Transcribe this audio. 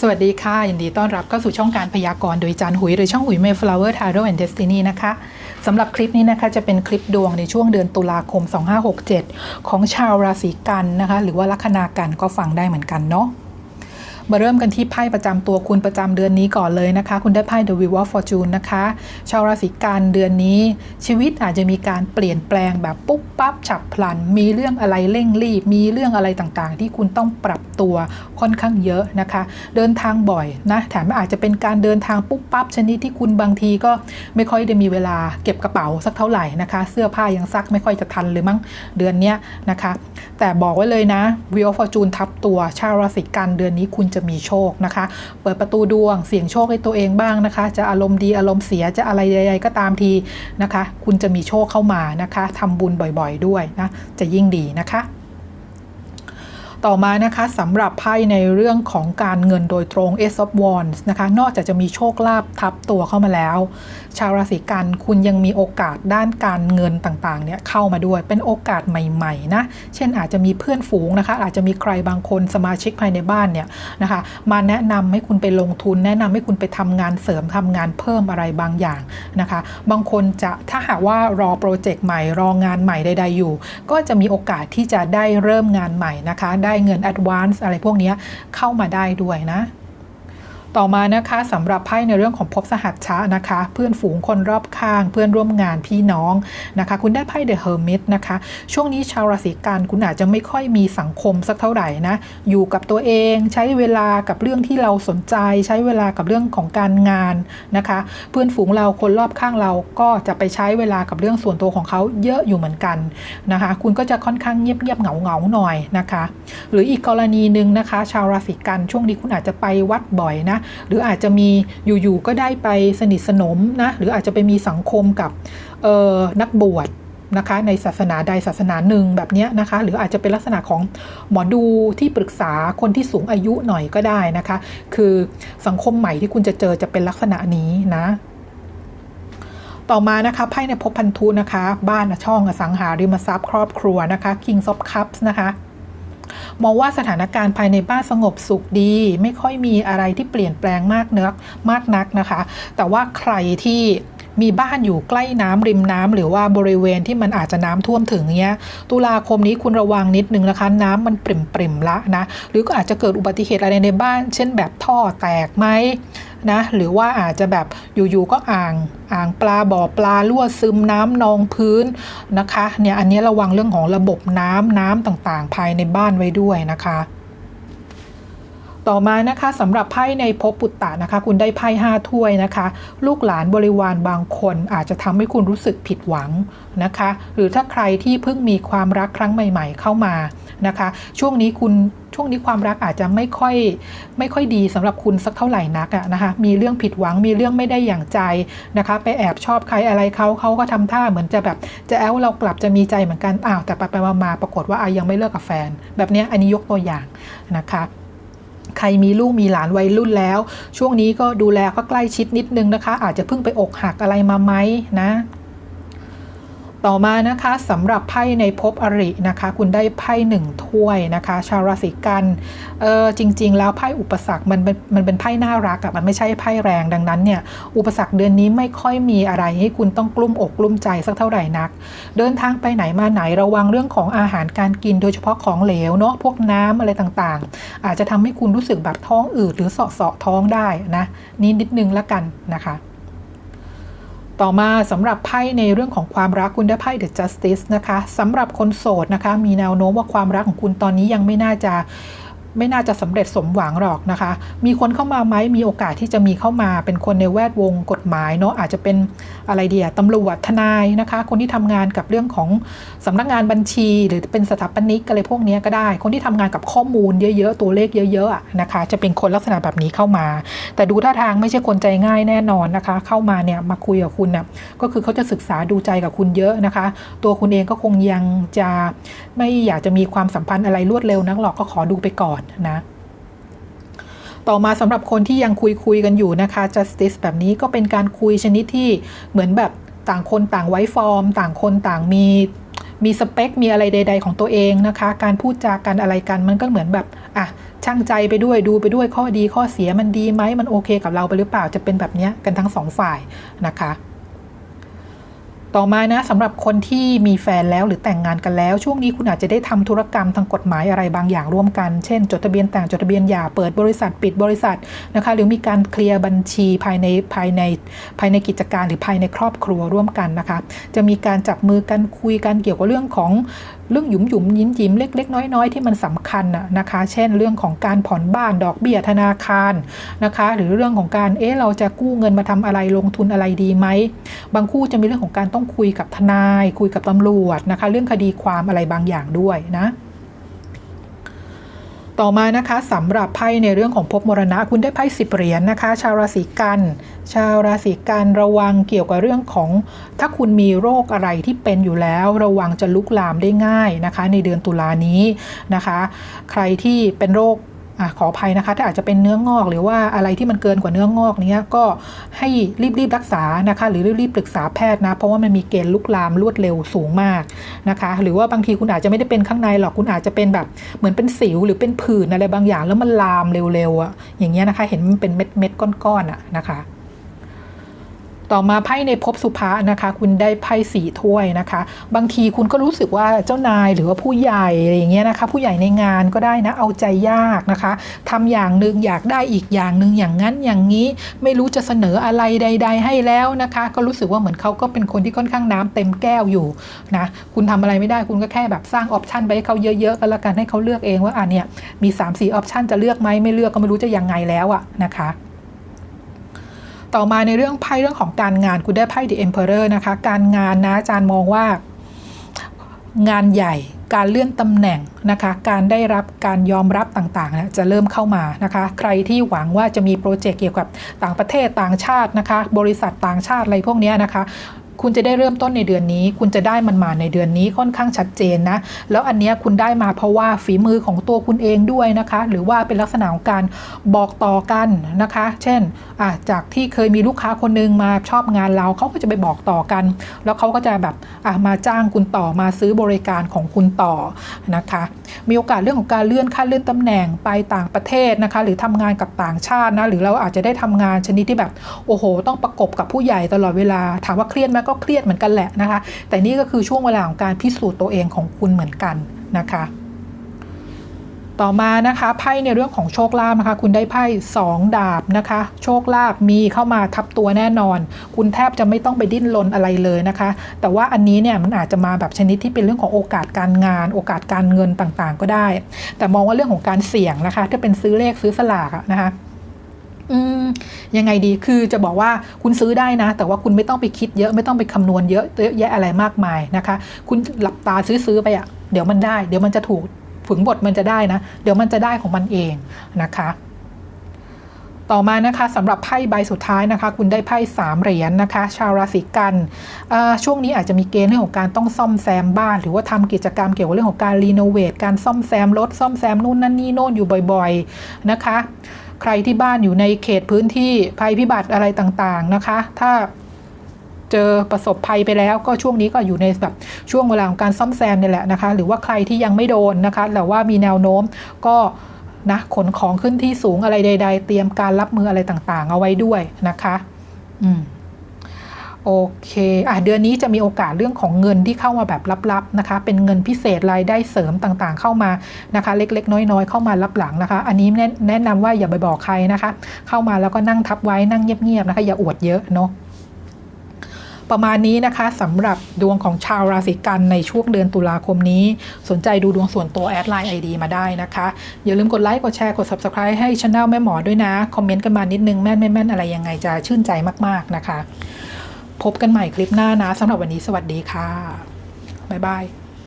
สวัสดีค่ะ ยินดีต้อนรับเข้าสู่ช่องการพยากรณ์โดยจานหุย หรือช่องหุยเมฟลาวเวอร์ทาร์โรแอนด์เดสตินีนะคะสำหรับคลิปนี้นะคะจะเป็นคลิปดวงในช่วงเดือนตุลาคม 2567 ของชาวราศีกันนะคะ หรือว่าลัคนากันก็ฟังได้เหมือนกันเนาะ มาเริ่มกันที่ไพ่ประจำตัวคุณประจำเดือนนี้ก่อนเลยนะคะ คุณได้ไพ่ The Wheel of Fortune นะคะ ชาวราศีกันเดือนนี้ ชีวิตอาจจะมีการเปลี่ยนแปลงแบบปุ๊บปั๊บฉับพลัน มีเรื่องอะไรเร่งรีบ มีเรื่องอะไรต่างๆ ที่คุณต้องปรับตัวค่อนข้างเยอะนะคะ เดินทางบ่อยนะแถมอาจจะเป็นการเดินทางปุ๊บปั๊บชนิดที่คุณบางทีก็ไม่ค่อยได้มีเวลาเก็บกระเป๋าสักเท่าไหร่นะคะ เสื้อผ้ายังซักไม่ค่อยจะทันเลยมั้งเดือนนี้นะคะ แต่บอกไว้เลยนะ Wheel of Fortune ทับตัวชาวราศีกันเดือนนี้คุณจะมีโชคนะคะ เปิดประตูดวงเสี่ยงโชคให้ตัวเองบ้างนะคะ จะอารมณ์ดีอารมณ์เสียจะอะไรใดๆก็ตามทีนะคะ คุณจะมีโชคเข้ามานะคะทำบุญบ่อยๆด้วยนะจะยิ่งดีนะคะ ต่อมานะคะสำหรับไพ่ในเรื่องของการเงินโดยตรง Ace of Wands นะคะ นอกจากจะมีโชคลาภทับตัวเข้ามาแล้ว ชาวราศีกันคุณยังมีโอกาสด้านการเงินต่างๆเนี่ยเข้ามาด้วยเป็นโอกาสใหม่ๆนะเช่นอาจจะมีเพื่อนฝูงนะคะ อาจจะมีใครบางคนสมาชิกภายในบ้านเนี่ยนะคะ มาแนะนำให้คุณไปลงทุน แนะนำให้คุณไปทำงานเสริมทำงานเพิ่มอะไรบางอย่างนะคะ บางคนจะถ้าหากว่ารอโปรเจกต์ใหม่รองานใหม่ใดๆอยู่ ก็จะมีโอกาสที่จะได้เริ่มงานใหม่นะคะได้เงิน advance อะไรพวกนี้เข้ามาได้ด้วยนะ ต่อมานะคะสำหรับไพ่ในเรื่องของภพสหัชชะนะคะ เพื่อนฝูงคนรอบข้าง เพื่อนร่วมงานพี่น้องนะคะ คุณได้ไพ่ The Hermit นะคะ ช่วงนี้ชาวราศีกันคุณอาจจะไม่ค่อยมีสังคมสักเท่าไหร่นะ อยู่กับตัวเองใช้เวลากับเรื่องที่เราสนใจ ใช้เวลากับเรื่องของการงานนะคะ เพื่อนฝูงเราคนรอบข้างเราก็จะไปใช้เวลากับเรื่องส่วนตัวของเขาเยอะอยู่เหมือนกันนะคะ คุณก็จะค่อนข้างเงียบๆเหงาๆหน่อยนะคะ หรืออีกกรณีหนึ่งนะคะ ชาวราศีกันช่วงนี้คุณอาจจะไปวัดบ่อยนะหรืออาจจะมีอยู่ๆก็ได้ไปสนิทสนมนะหรืออาจจะไปมีสังคมกับนักบวชนะคะในศาสนาใดศาสนาหนึ่งแบบนี้นะคะ หรืออาจจะเป็นลักษณะของหมอดูที่ปรึกษาคนที่สูงอายุหน่อยก็ได้นะคะ คือสังคมใหม่ที่คุณจะเจอจะเป็นลักษณะนี้นะ ต่อมานะคะไพ่ในภพพันธุนะคะ บ้านช่องอสังหาริมทรัพย์ครอบครัวนะคะ King of Cups นะคะ มองว่าสถานการณ์ภายในบ้านสงบสุขดี ไม่ค่อยมีอะไรที่เปลี่ยนแปลงมากนักมากนักนะคะ แต่ว่าใครที่ มีบ้านอยู่ใกล้น้ำริมน้ำหรือว่าบริเวณที่มันอาจจะน้ำท่วมถึงเงี้ยตุลาคมนี้คุณระวังนิดนึงนะคะ น้ำมันปริ่มปริมๆละนะ หรือก็อาจจะเกิดอุบัติเหตุอะไรในบ้าน เช่นแบบท่อแตกไหมนะหรือว่าอาจจะแบบอยู่ๆก็อ่างอ่างปลาบ่อปลารั่วซึมน้ำนองพื้นนะคะเนี่ยอันนี้ระวังเรื่องของระบบน้ำน้ำต่างๆ ภายในบ้านไว้ด้วยนะคะ ต่อมานะคะสำหรับไพ่ในภพปุตตะนะคะ คุณได้ไพ่ห้าถ้วยนะคะ ลูกหลานบริวารบางคนอาจจะทำให้คุณรู้สึกผิดหวังนะคะ หรือถ้าใครที่เพิ่งมีความรักครั้งใหม่ ๆ เข้ามานะคะ ช่วงนี้คุณช่วงนี้ความรักอาจจะไม่ค่อยไม่ค่อยดีสำหรับคุณสักเท่าไหร่นักอะนะคะ มีเรื่องผิดหวังมีเรื่องไม่ได้อย่างใจนะคะ ไปแอบชอบใครอะไรเขาเขาก็ทำท่าเหมือนจะแบบจะแอลเรากลับจะมีใจเหมือนกันอ้าวแต่ไปไปมาปรากฏว่าอายังไม่เลิกกับแฟน แบบนี้อันนี้ยกตัวอย่างนะคะ ใครมีลูกมีหลานวัยรุ่นแล้ว ช่วงนี้ก็ดูแลก็ใกล้ชิดนิดนึงนะคะ อาจจะเพิ่งไปอกหักอะไรมาไหมนะ ต่อมานะคะสำหรับไพ่ในภพอรินะคะ คุณได้ไพ่หนึ่งถ้วยนะคะ ชาวราศีกันเออจริง ๆ แล้วไพ่อุปสรรคมันเป็นมันเป็นไพ่น่ารักอะมันไม่ใช่ไพ่แรงดังนั้นเนี่ยอุปสรรคเดือนนี้ไม่ค่อยมีอะไรให้คุณต้องกลุ้มอกกลุ้มใจสักเท่าไหร่นัก เดินทางไปไหนมาไหนระวังเรื่องของอาหารการกินโดยเฉพาะของเหลวเนาะพวกน้ำอะไรต่างๆ อาจจะทำให้คุณรู้สึกแบบท้องอืดหรือเสาะเสาะท้องได้นะนี่นิดนึงละกันนะคะ ต่อมาสำหรับไพ่ในเรื่องของความรักคุณได้ไพ่ The Justice นะคะสำหรับคนโสดนะคะ มีแนวโน้มว่าความรักของคุณตอนนี้ยังไม่น่าจะ ไม่น่าจะสำเร็จสมหวังหรอกนะคะ มีคนเข้ามาไหมมีโอกาสที่จะมีเข้ามาเป็นคนในแวดวงกฎหมายเนาะอาจจะเป็นอะไรเดียตำรวจทนายนะคะ คนที่ทำงานกับเรื่องของสำนักงานบัญชี หรือเป็นสถาปนิกอะไรพวกนี้ก็ได้ คนที่ทำงานกับข้อมูลเยอะๆ ตัวเลขเยอะๆนะคะ จะเป็นคนลักษณะแบบนี้เข้ามา แต่ดูท่าทางไม่ใช่คนใจง่ายแน่นอนนะคะ เข้ามาเนี่ยมาคุยกับคุณเนี่ยก็คือเขาจะศึกษาดูใจกับคุณเยอะนะคะ ตัวคุณเองก็คงยังจะไม่อยากจะมีความสัมพันธ์อะไรรวดเร็วนักหรอกก็ขอดูไปก่อนนะต่อมาสำหรับคนที่ยังคุยคุยกันอยู่นะคะ justice แบบนี้ก็เป็นการคุยชนิดที่เหมือนแบบต่างคนต่างไว้ฟอร์ม ต่างคนต่างมีมีสเปค มีอะไรใด ๆ ของตัวเองนะคะ การพูดจากันอะไรกันมันก็เหมือนแบบอะช่างใจไปด้วยดูไปด้วยข้อดีข้อเสียมันดีไหมมันโอเคกับเราไปหรือเปล่าจะเป็นแบบนี้กันทั้งสองฝ่ายนะคะ ต่อมานะสำหรับคนที่มีแฟนแล้วหรือแต่งงานกันแล้ว ช่วงนี้คุณอาจจะได้ทำธุรกรรมทางกฎหมายอะไรบางอย่างร่วมกัน เช่น จดทะเบียนแต่งจดทะเบียนหย่าเปิดบริษัทปิดบริษัทนะคะหรือมีการเคลียร์บัญชีภายในภายในภายในกิจการหรือภายในครอบครัวร่วมกันนะคะ จะมีการจับมือกันคุยกันเกี่ยวกับเรื่องของเรื่องหยุมหยุมยิ้มยิ้มเล็ก ๆ น้อยๆ ที่มันสำคัญน่ะนะคะ เช่น เรื่องของการผ่อนบ้านดอกเบี้ยธนาคารนะคะ หรือเรื่องของการเอ๊ะเราจะกู้เงินมาทำอะไรลงทุนอะไรดีไหมบางคู่จะมีเรื่องของการต้องคุยกับทนาย คุยกับตำรวจนะคะ เรื่องคดีความอะไรบางอย่างด้วยนะต่อมานะคะสำหรับไพ่ในเรื่องของภพมรณะ คุณได้ไพ่สิบเหรียญนะคะ ชาวราศีกันชาวราศีกันระวังเกี่ยวกับเรื่องของ ถ้าคุณมีโรคอะไรที่เป็นอยู่แล้ว ระวังจะลุกลามได้ง่ายนะคะ ในเดือนตุลานี้นะคะ ใครที่เป็นโรค อขออภัยนะคะ ถ้าอาจจะเป็นเนื้องอก หรือว่าอะไรที่มันเกินกว่าเนื้องอกนี้ก็ให้รีบๆรักษานะคะ หรือรีบๆปรึกษาแพทย์นะ เพราะว่ามันมีเกณฑ์ลุกลามรวดเร็วสูงมากนะคะ หรือว่าบางทีคุณอาจจะไม่ได้เป็นข้างในหรอกคุณอาจจะเป็นแบบเหมือนเป็นสิวหรือเป็นผื่นอะไรบางอย่างแล้วมันลามเร็วๆอะอย่างเงี้ยนะคะ เห็นมันเป็นเม็ดเม็ดๆก้อนๆอะนะคะ ต่อมาไพ่ในภพสุภานะคะ คุณได้ไพ่สีถ้วยนะคะ บางทีคุณก็รู้สึกว่าเจ้านายหรือว่าผู้ใหญ่อะไรอย่างเงี้ยนะคะ ผู้ใหญ่ในงานก็ได้นะเอาใจยากนะคะทำอย่างหนึ่งอยากได้อีกอย่างหนึ่งอย่างนั้นอย่างนี้ไม่รู้จะเสนออะไรใด ๆ ให้แล้วนะคะ ก็รู้สึกว่าเหมือนเขาก็เป็นคนที่ค่อนข้างน้ำเต็มแก้วอยู่นะคุณทำอะไรไม่ได้คุณก็แค่แบบสร้างออปชันไปให้เขาเยอะๆก็แล้วกันให้เขาเลือกเองว่าอะเนี่ยมี3 4ออปชันจะเลือกไหมไม่เลือกก็ไม่รู้จะยังไงแล้วอะนะคะ ต่อมาในเรื่องไพ่เรื่องของการงานคุณได้ไพ่ The Emperor นะคะ การงานนะอาจารย์มองว่า งานใหญ่การเลื่อนตำแหน่งนะคะ การได้รับการยอมรับต่างๆนะจะเริ่มเข้ามานะคะ ใครที่หวังว่าจะมีโปรเจกต์เกี่ยวกับต่างประเทศต่างชาตินะคะ บริษัทต่างชาติอะไรพวกนี้นะคะ คุณจะได้เริ่มต้นในเดือนนี้ คุณจะได้มันมาในเดือนนี้ค่อนข้างชัดเจนนะ แล้วอันเนี้ยคุณได้มาเพราะว่าฝีมือของตัวคุณเองด้วยนะคะ หรือว่าเป็นลักษณะของการบอกต่อกันนะคะ เช่นจากที่เคยมีลูกค้าคนหนึงมาชอบงานเราเขาก็จะไปบอกต่อกัน แล้วเขาก็จะแบบมาจ้างคุณต่อมาซื้อบริการของคุณต่อนะคะ มีโอกาสเรื่องของการเลื่อนขั้นเลื่อนตำแหน่งไปต่างประเทศนะคะ หรือทำงานกับต่างชาตินะหรือเราอาจจะได้ทำงานชนิดที่แบบโอ้โห ต้องประกบกับผู้ใหญ่ตลอดเวลาถามว่าเครียดไหมก็เครียดเหมือนกันแหละนะคะ แต่นี่ก็คือช่วงเวลาของการพิสูจน์ตัวเองของคุณเหมือนกันนะคะ ต่อมานะคะไพ่ในเรื่องของโชคลาภนะคะ คุณได้ไพ่สองดาบนะคะ โชคลาภมีเข้ามาทับตัวแน่นอน คุณแทบจะไม่ต้องไปดิ้นรนอะไรเลยนะคะ แต่ว่าอันนี้เนี่ยมันอาจจะมาแบบชนิดที่เป็นเรื่องของโอกาสการงาน โอกาสการเงินต่างๆ ก็ได้ แต่มองว่าเรื่องของการเสี่ยงนะคะ ถ้าเป็นซื้อเลขซื้อสลากนะคะ ยังไงดีคือจะบอกว่าคุณซื้อได้นะ แต่ว่าคุณไม่ต้องไปคิดเยอะไม่ต้องไปคำนวณเยอะเยอะแยะอะไรมากมายนะคะ คุณหลับตาซื้อซื้อไปอะเดี๋ยวมันได้ เดี๋ยวมันจะถูกฝึงบทมันจะได้นะ เดี๋ยวมันจะได้ของมันเองนะคะต่อมานะคะสำหรับไพ่ใบสุดท้ายนะคะ คุณได้ไพ่สามเหรียญนะคะ ชาวราศีกันช่วงนี้อาจจะมีเกณฑ์เรื่องของการต้องซ่อมแซมบ้าน หรือว่าทำกิจกรรมเกี่ยวกับเรื่องของการรีโนเวทการซ่อมแซมรถซ่อมแซมนู่นนั่นนี่โน่นอยู่บ่อย ๆนะคะ ใครที่บ้านอยู่ในเขตพื้นที่ภัยพิบัติอะไรต่างๆนะคะ ถ้าเจอประสบภัยไปแล้วก็ช่วงนี้ก็อยู่ในแบบช่วงเวลาของการซ่อมแซมนี่แหละนะคะ หรือว่าใครที่ยังไม่โดนนะคะแต่ว่ามีแนวโน้มก็นะขนของขึ้นที่สูงอะไรใด ๆ เตรียมการรับมืออะไรต่างๆ เอาไว้ด้วยนะคะ อืม โอเคอะเดือนนี้จะมีโอกาสเรื่องของเงินที่เข้ามาแบบลับๆนะคะ เป็นเงินพิเศษรายได้เสริมต่างๆ เข้ามานะคะ เล็ก ๆ น้อยๆ เข้ามารับหลังนะคะ อันนี้แนะนะนำว่าอย่าไปบอกใครนะคะ เข้ามาแล้วก็นั่งทับไว้นั่งเงียบๆนะคะ อย่าอวดเยอะเนาะประมาณนี้นะคะสำหรับดวงของชาวราศีกันในช่วงเดือนตุลาคมนี้ สนใจดูดวงส่วนตัวแอดไลน์ ID มาได้นะคะ อย่าลืมกดไลค์กดแชร์กด Subscribe ให้ช anel แม่หมอด้วยนะ คอมเมนต์กันมานิดนึงแม่นไม่แม่นอะไรยังไงจะชื่นใจมากๆนะคะ พบกันใหม่คลิปหน้านะสำหรับวันนี้สวัสดีค่ะ บ๊ายบาย